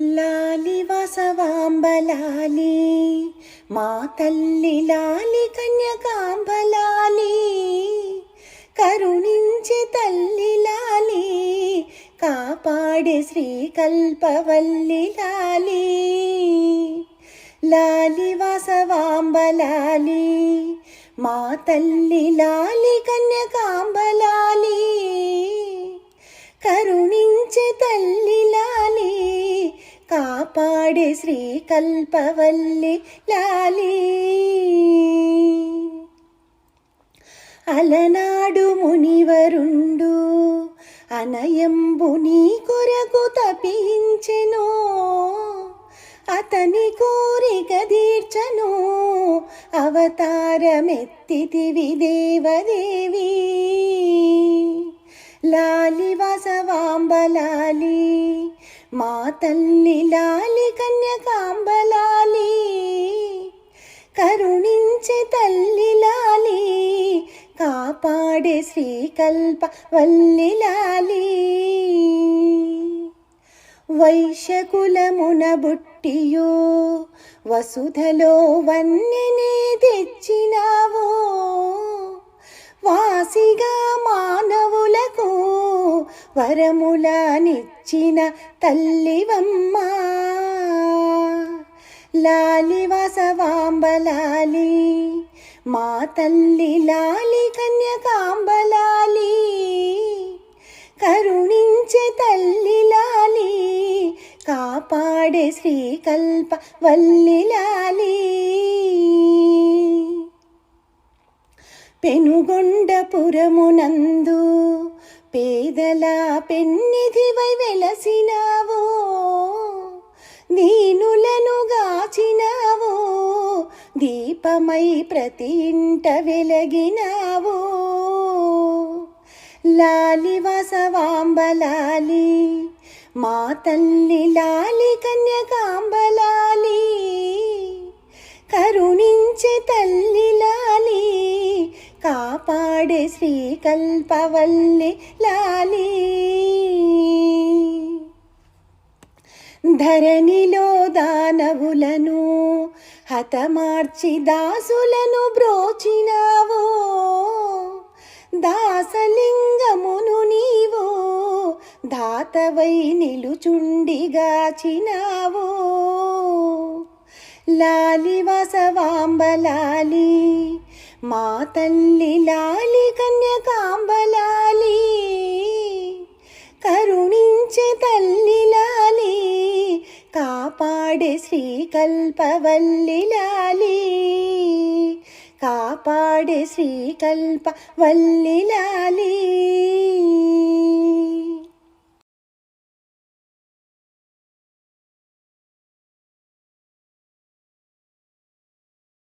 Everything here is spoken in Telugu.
లాలి వసవాంబలాలి మా తల్లి లాలి కన్యకాంబలాలి కరుణించి తల్లి లాలి కాపాడే శ్రీకల్పవల్లి లాలి. లాలి వాసవాంబలాలి మా తల్లి లాలి కన్యకాంబలాలి కరుణించి తల్లి కాపాడే శ్రీ కల్పవల్లి లాలి. అలనాడు మునివరుండు అనయంబు నీ కొరకు తపించెను. అతని కోరిక తీర్చను అవతారమెత్తితివి దేవదేవి. లాలి మా తల్లి లాలి కన్యకాంబలాలి కరుణించే తల్లి లాలి కాపాడే శ్రీకల్ప వల్లి లాలి వైశకులమున బుట్టియో వసుధలో వన్నెనే వరములనిచ్చిన తల్లివమ్మా. లాలి వసవాంబలాలి మా తల్లి లాలి కన్యకాంబలాలి. కరుణించే తల్లి లాలి కాపాడే శ్రీకల్ప వల్లి లాలి పెనుగొండపురమునందు పేదల పెన్నిధివై వెలసినావో దీనులను గాచినావో దీపమై ప్రతి ఇంట వెలగినావో. లాలి వసవాంబలాలి మా తల్లి లాలి కన్యకాంబలాలి కాపాడే శ్రీకల్పవల్లి లాలి. ధరణిలో దానవులను హతమార్చి దాసులను బ్రోచినావో. దాసలింగమును నీవో దాతవై నిలుచుండిగాచినావో. లాలి వసవాంబలాలి మా తల్లి లాలి కన్యకాంబలాలి కరుణించే తల్లి లాలి కాపాడే శ్రీకల్పవల్లి లాలి కాపాడే శ్రీకల్ప వల్లి లాలి.